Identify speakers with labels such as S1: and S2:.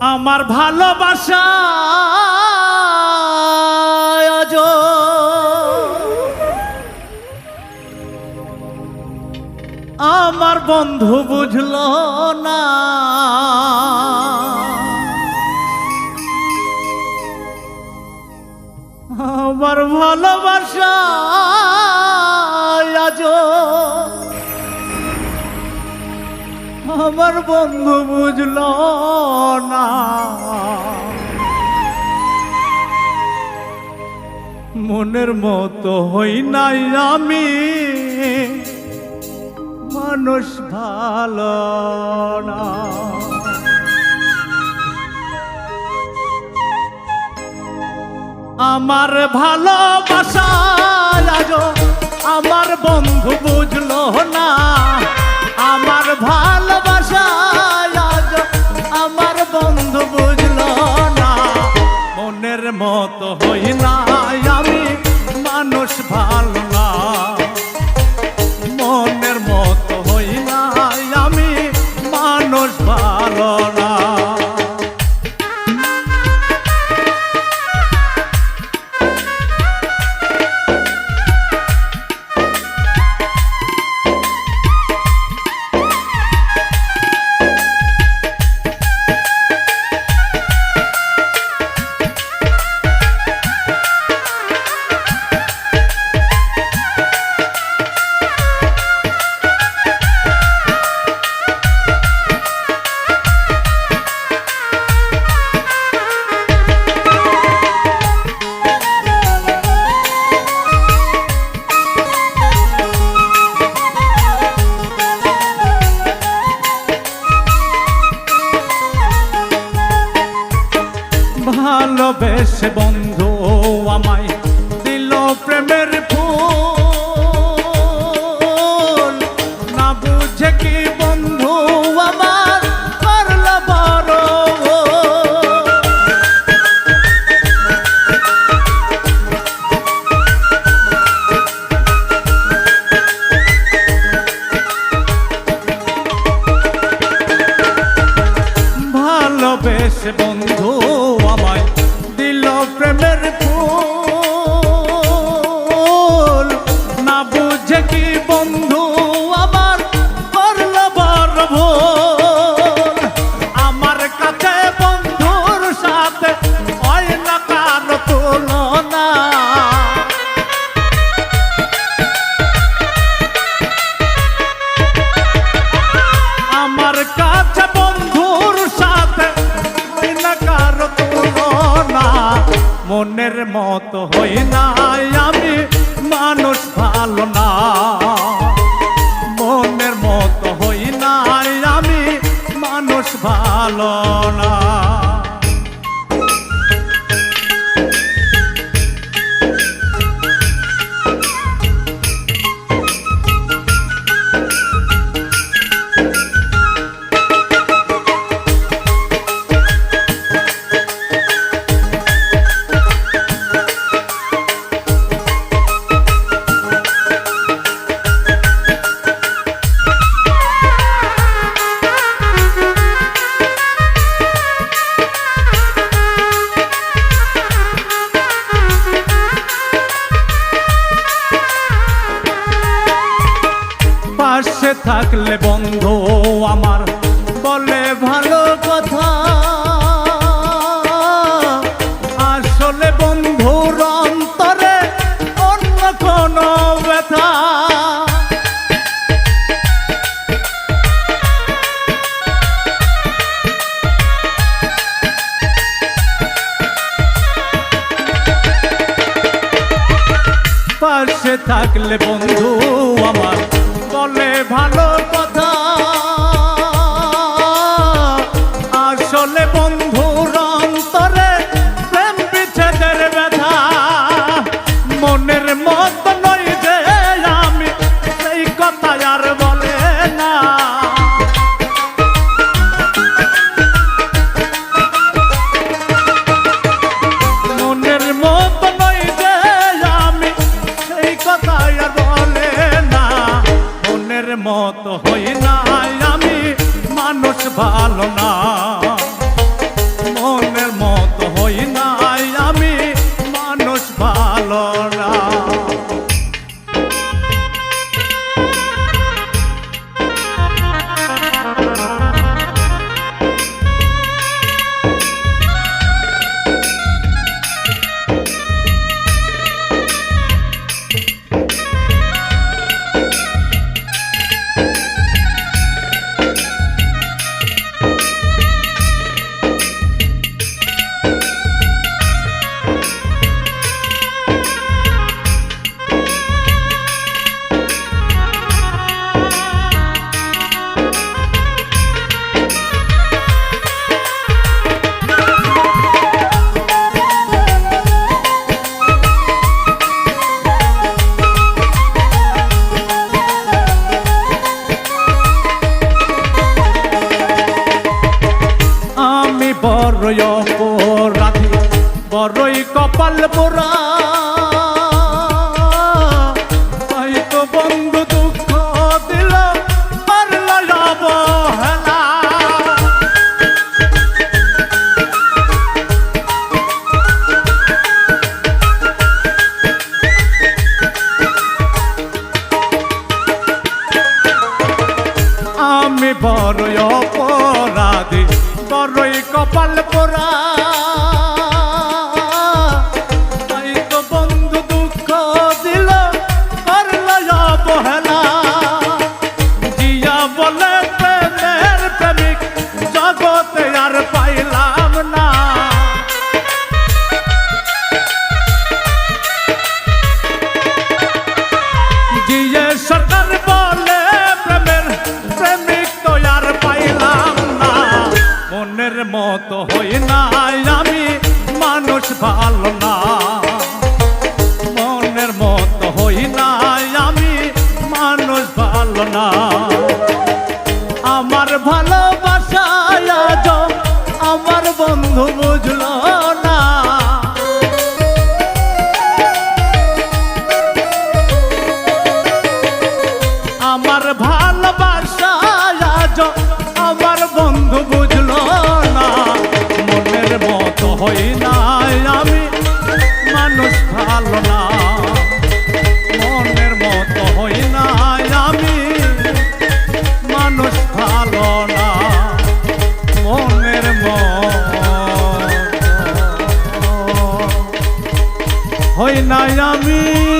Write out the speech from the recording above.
S1: আমার ভালোবাসা আমার বন্ধু বুঝল না। আমার ভালোবাসা আমার বন্ধু বুঝল মনের মতো হই নাই আমি। মানুষ ভালো না। আমার ভালোবাসা আমার বন্ধু বুঝলো না। আমার ভালোবাসা আমার বন্ধু বুঝলো না। মনের মতো হই না আমি ভালোবেসে বন্ধু আমায় দিল প্রেমের ফুল। না বুঝে কি বন্ধু আমার করল বড় ভালোবেসে বন্ধু আমায় মনের মতো হই না আমি মানুষ ভালো না। থাকলে বন্ধু আমার। বলে ভালো কথা। আসলে বন্ধুর অন্তরে অন্য কোনো ব্যথা। পাশে থাকলে বন্ধু আমার। ভালো বড়ই কপাল পোড়া। না হয় নাই আমি।